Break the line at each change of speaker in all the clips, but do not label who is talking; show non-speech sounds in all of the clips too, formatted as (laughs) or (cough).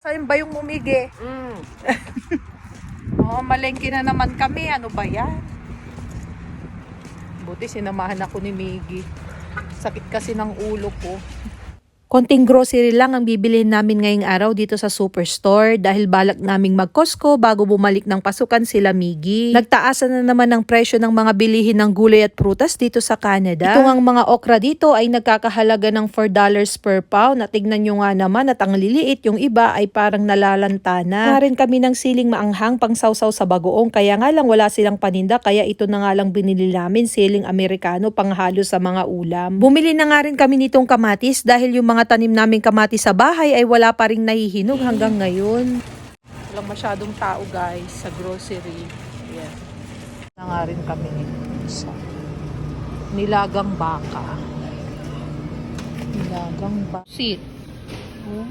Saan ba yung mumigi?
Mm. (laughs)
Oo, malengke na naman kami. Ano ba yan? Buti sinamahan ako ni Miggy. Sakit kasi ng ulo ko.
Konting grocery lang ang bibilihin namin ngayong araw dito sa superstore dahil balak naming mag-Costco bago bumalik ng pasukan sila Miggy. Nagtaasan na naman ang presyo ng mga bilihin ng gulay at prutas dito sa Canada. Ito ang mga okra dito ay nagkakahalaga ng $4 per pound. At tignan nyo nga naman at ang liliit yung iba ay parang nalalanta na. Nga rin kami ng siling maanghang pang sausaw sa bagoong kaya nga lang wala silang paninda kaya ito na nga lang binili namin siling Amerikano panghalo sa mga ulam. Bumili na nga rin kami nitong kamatis dahil yung mga tanim naming kamatis sa bahay ay wala pa ring nahihinog hanggang ngayon.
Walang masyadong tao guys sa grocery. Yan. Na nga rin kami sa nilagang baka. Nilagang baka. Seat. Oh.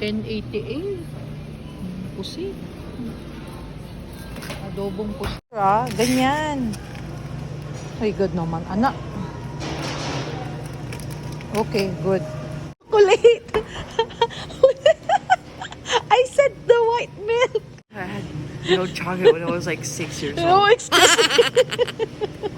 1088. Hmm, Pusit. Adobong pusit. Ah, ganyan. Ay, good naman. Anak. Okay, good. Chocolate. (laughs) I said the white milk.
I had no chocolate when I was like six years
Oh,
old.
excuse (laughs)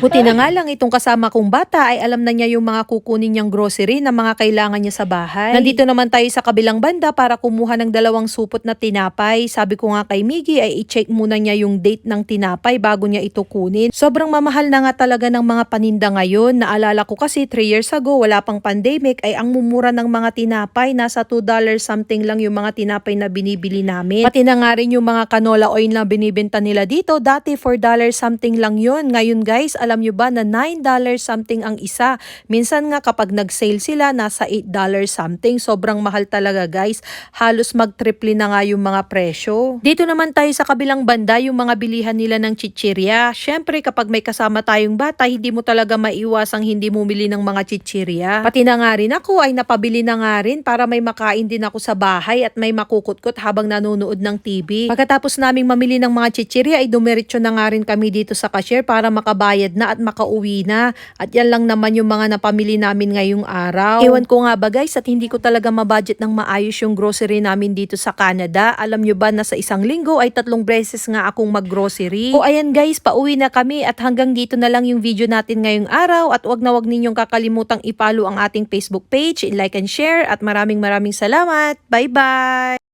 Buti na nga lang itong kasama kong bata ay alam na niya yung mga kukunin niyang grocery na mga kailangan niya sa bahay. Nandito naman tayo sa kabilang banda para kumuha ng dalawang supot na tinapay. Sabi ko nga kay Miggy ay i-check muna niya yung date ng tinapay bago niya ito kunin. Sobrang mamahal na nga talaga ng mga paninda ngayon. Naalala ko kasi 3 years ago wala pang pandemic ay ang mumura ng mga tinapay nasa $2 something lang yung mga tinapay na binibili namin. Pati na nga rin yung mga canola oil na binibenta nila dito. Dati $4 something lang yun. Ngayon guys, alam nyo ba na $9 something ang isa. Minsan nga kapag nag-sale sila, nasa $8 something. Sobrang mahal talaga guys. Halos mag-triple na nga yung mga presyo. Dito naman tayo sa kabilang banda, yung mga bilihan nila ng chichirya. Syempre kapag may kasama tayong bata, hindi mo talaga maiwasang hindi bumili ng mga chichirya. Pati na nga rin ako ay napabili na nga rin para may makain din ako sa bahay at may makukutkot habang nanonood ng TV. Pagkatapos naming mamili ng mga chichirya ay dumiretso na nga rin kami dito sa cashier para makabayad na at makauwi na. At yan lang naman yung mga napamili namin ngayong araw. Ewan ko nga ba guys at hindi ko talaga mabudget ng maayos yung grocery namin dito sa Canada. Alam nyo ba na sa isang linggo ay tatlong beses nga akong mag-grocery. O ayan guys, pauwi na kami at hanggang dito na lang yung video natin ngayong araw at wag na wag ninyong kakalimutang ipalo ang ating Facebook page, like and share at maraming maraming salamat. Bye bye!